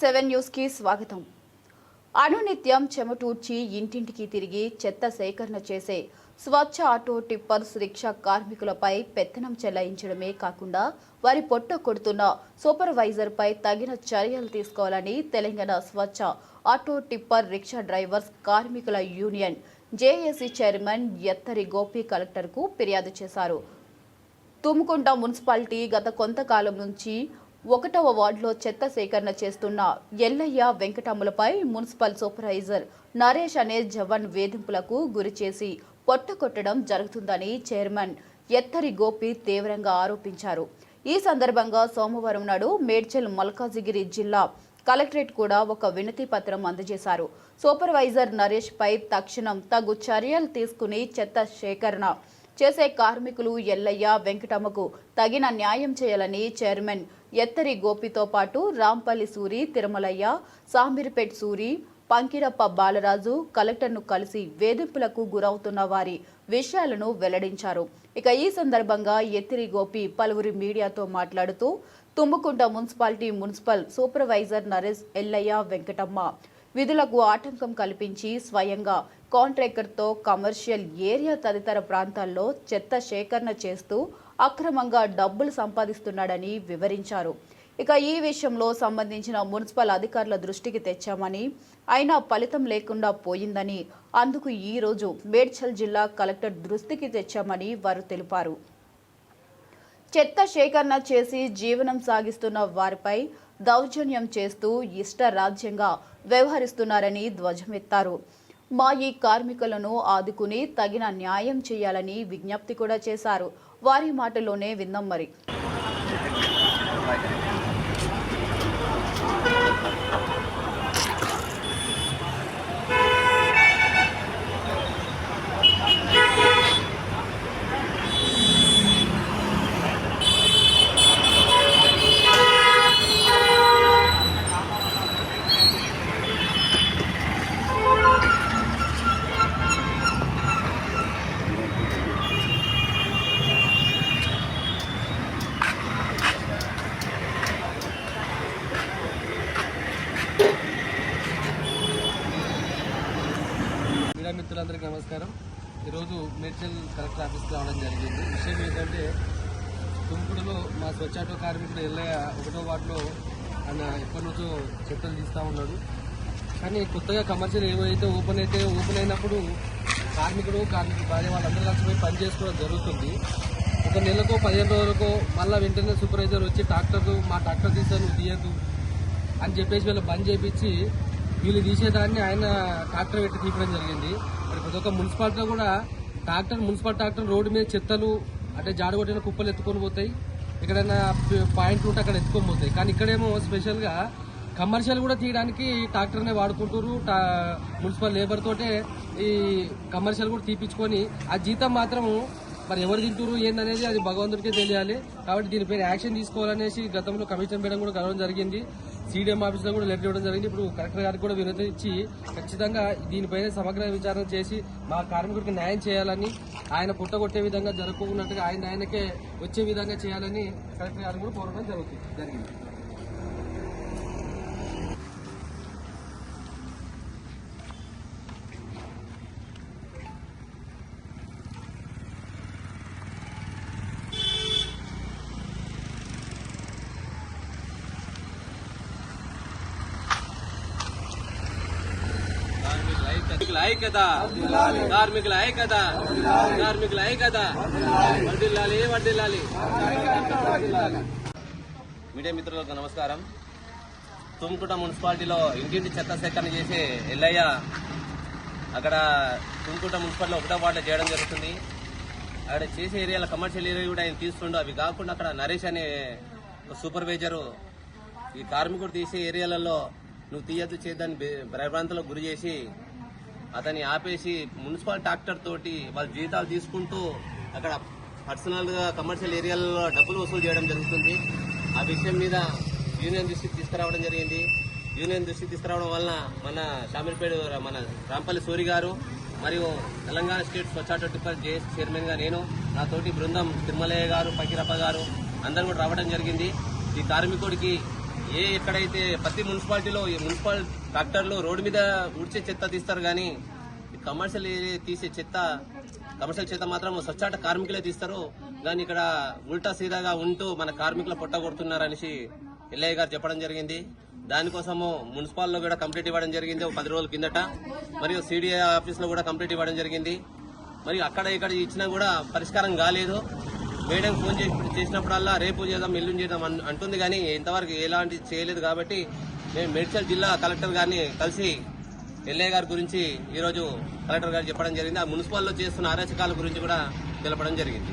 Seven న్యూస్కి స్వాగతం. అనునిత్యం చెమటూర్చి ఇంటింటికి తిరిగి చెత్త సేకరణ చేసే స్వచ్ఛ ఆటో టిప్పర్స్ రిక్షా కార్మికులపై పెత్తనం చెలాయించడమే కాకుండా వారి పొట్ట కొడుతున్న సూపర్వైజర్పై తగిన చర్యలు తీసుకోవాలని Telangana Swachh auto tipper rickshaw drivers కార్మికుల union JAC chairman Ettari Gopi కలెక్టర్కు ఫిర్యాదు చేశారు. తుముకుంట మున్సిపాలిటీ గత కొంతకాలం నుంచి ఒకటవ వార్డులో చెత్త సేకరణ చేస్తున్న ఎల్లయ్య వెంకటములపై మున్సిపల్ సూపర్వైజర్ నరేష్ అనే జవాన్ వేధింపులకు గురి చేసి పొట్ట కొట్టడం జరుగుతుందని చైర్మన్ ఎత్తరి గోపి తీవ్రంగా ఆరోపించారు. ఈ సందర్భంగా సోమవారం నాడు మేడ్చల్ మల్కాజిగిరి జిల్లా కలెక్టరేట్ కూడా ఒక వినతి పత్రం అందజేశారు. సూపర్వైజర్ నరేష్ పై తక్షణం తగు చర్యలు తీసుకుని చెత్త సేకరణ చేసే కార్మికులు ఎల్లయ్య వెంకటమ్మకు తగిన న్యాయం చేయాలని చైర్మన్ ఎత్తరి గోపితో పాటు రాంపల్లి సూరి తిరుమలయ్య సాంబిరిపేట్ సూరి పంకిరప్ప బాలరాజు కలెక్టర్ను కలిసి వేధింపులకు గురవుతున్న వారి విషయాలను వెల్లడించారు. ఇక ఈ సందర్భంగా ఎత్తిరి గోపి పలువురి మీడియాతో మాట్లాడుతూ Tummukunta municipality municipal supervisor Naresh Ellaiah Venkatamma విధులకు ఆటంకం కల్పించి స్వయంగా కాంట్రాక్టర్తో కమర్షియల్ ఏరియా తదితర ప్రాంతాల్లో చెత్త సేకరణ చేస్తూ అక్రమంగా డబ్బులు సంపాదిస్తున్నాడని వివరించారు. ఇక ఈ విషయంలో సంబంధించిన మున్సిపల్ అధికారుల దృష్టికి తెచ్చామని అయినా ఫలితం లేకుండా పోయిందని అందుకు ఈ రోజు మేడ్చల్ జిల్లా కలెక్టర్ దృష్టికి తెచ్చామని వారు తెలిపారు. చెత్త సేకరణ చేసి జీవనం సాగిస్తున్న వారిపై దౌర్జన్యం చేస్తూ ఇష్ట రాజ్యంగా వ్యవహరిస్తున్నారని ధ్వజమెత్తారు మా ఈ కార్మికులను ఆదుకుని తగిన న్యాయం చేయాలని విజ్ఞప్తి కూడా చేశారు. వారి మాటలోనే విందాం మరి. మీడియా మిత్రులందరికీ నమస్కారం. ఈరోజు మేడ్చల్ కలెక్టర్ ఆఫీస్కి రావడం జరిగింది. విషయం ఏంటంటే తుంపుడులో మా స్వచ్ఛాటో కార్మికుడు ఎల్లయ్య ఒకటో వార్డులో ఆయన ఎప్పటి నుంచో చెత్తలు తీస్తూ ఉన్నాడు. కానీ కొత్తగా కమర్షియల్ ఏవైతే ఓపెన్ అయితే ఓపెన్ అయినప్పుడు కార్మికుడు కార్మికుడు భార్య వాళ్ళందరూ కలిసిపోయి పని చేసుకోవడం జరుగుతుంది. ఒక నెలకో పదిహేను రోజులకో మళ్ళీ వెంటనే సూపర్వైజర్ వచ్చి ట్రాక్టర్ మా ట్రాక్టర్ తీసాను తీయద్దు అని చెప్పేసి వీళ్ళు బంద్ చేపించి వీళ్ళు తీసేదాన్ని ఆయన ట్రాక్టర్ పెట్టి తీపడం జరిగింది. మరి ప్రతి ఒక్క మున్సిపాలిటీలో కూడా ట్రాక్టర్ మున్సిపల్ ట్రాక్టర్ రోడ్డు మీద చెత్తలు అంటే జాడగొట్టిన కుప్పలు ఎత్తుకొని పోతాయి. ఎక్కడైనా పాయింట్ ఉంటే అక్కడ ఎత్తుకొని పోతాయి. కానీ ఇక్కడేమో స్పెషల్గా కమర్షియల్ కూడా తీయడానికి ట్రాక్టర్నే వాడుకుంటారు టా- మున్సిపల్ లేబర్ తోటే ఈ కమర్షియల్ కూడా తీపించుకొని ఆ జీతం మాత్రము మరి ఎవరు తింటారు ఏందనేది అది భగవంతుడికే తెలియాలి. కాబట్టి దీనిపైన యాక్షన్ తీసుకోవాలనేసి గతంలో కమిషన్ వేయడం కూడా కలవడం జరిగింది. సీడీఎం ఆఫీస్లో కూడా లెటర్ ఇవ్వడం జరిగింది. ఇప్పుడు కలెక్టర్ గారికి కూడా వినతి ఇచ్చి ఖచ్చితంగా దీనిపైన సమగ్ర విచారణ చేసి మా కార్మికుడికి న్యాయం చేయాలని ఆయన పుట్టగొట్టే విధంగా జరగకున్నట్టుగా ఆయన ఆయనకే వచ్చే విధంగా చేయాలని కలెక్టర్ గారు కూడా కోరడం జరుగుతుంది. జరిగింది. కార్మికుల ఐక్యత కార్మికుల ఐక్యత కార్మికుల ఐక్యత. వర్దిల్లాలి వర్దిల్లాలి మీడియా మిత్రులకు నమస్కారం. తుమ్కుట మున్సిపాలిటీలో ఇంటింటి చెత్త సేకరణ చేసే ఎల్లయ్య అక్కడ తుమ్కుట మున్సిపాలిటీలో ఒకటో వార్డులో చేయడం జరుగుతుంది. అక్కడ చేసే ఏరియాలో కమర్షియల్ ఏరియా కూడా ఆయన తీస్తుండో. అవి కాకుండా అక్కడ నరేష్ అనే ఒక సూపర్వైజరు ఈ కార్మికుడు తీసే ఏరియాలలో నువ్వు తీయద్దు చేద్దని బె- గురి చేసి అతన్ని ఆపేసి మున్సిపల్ ట్రాక్టర్ తోటి వాళ్ళ జీతాలు తీసుకుంటూ అక్కడ పర్సనల్గా కమర్షియల్ ఏరియాలలో డబ్బులు వసూలు చేయడం జరుగుతుంది. ఆ విషయం మీద యూనియన్ దృష్టికి తీసుకురావడం జరిగింది. యూనియన్ దృష్టికి తీసుకురావడం వలన మన షామీర్పేట మన రాంపల్లి సూరి గారు మరియు తెలంగాణ స్టేట్ స్వచ్ఛాటో టిప్పర్ జేఎస్ చైర్మన్గా నేను నాతోటి బృందం తిరుమలయ్య గారు పకీరప్ప గారు అందరూ కూడా రావడం జరిగింది. ఈ కార్మికుడికి ఏ ఎక్కడైతే ప్రతి మున్సిపాలిటీలో ఈ మున్సిపల్ ట్రాక్టర్లు రోడ్డు మీద ఉడిచే చెత్త తీస్తారు కానీ కమర్షియల్ ఏరియా తీసే చెత్త కమర్షియల్ చెత్త మాత్రం స్వచ్ఛాట కార్మికులే తీస్తారు. కానీ ఇక్కడ ఉల్టా సీదాగా ఉంటూ మన కార్మికుల పొట్ట కొడుతున్నారనేసి ఎల్లయ్య గారు చెప్పడం జరిగింది. దానికోసము మున్సిపాల్లో కూడా కంప్లీట్ ఇవ్వడం జరిగింది. ఒక పది రోజుల కిందట మరియు సిడిఐ ఆఫీస్లో కూడా కంప్లీట్ ఇవ్వడం జరిగింది. మరి అక్కడ ఇక్కడ ఇచ్చినా కూడా పరిష్కారం కాలేదు. మేడం ఫోన్ చేసి చేసినప్పుడల్లా రేపు చేద్దాం ఎల్లుండి చేద్దాం అంటుంది కానీ ఇంతవరకు ఎలాంటి చేయలేదు కాబట్టి మేము మేడ్చల్ జిల్లా కలెక్టర్ గారిని కలిసి ఎల్ఏ గారి గురించి ఈరోజు కలెక్టర్ గారు చెప్పడం జరిగింది. ఆ మున్సిపాల్లో చేస్తున్న అరాచకాల గురించి కూడా తెలపడం జరిగింది.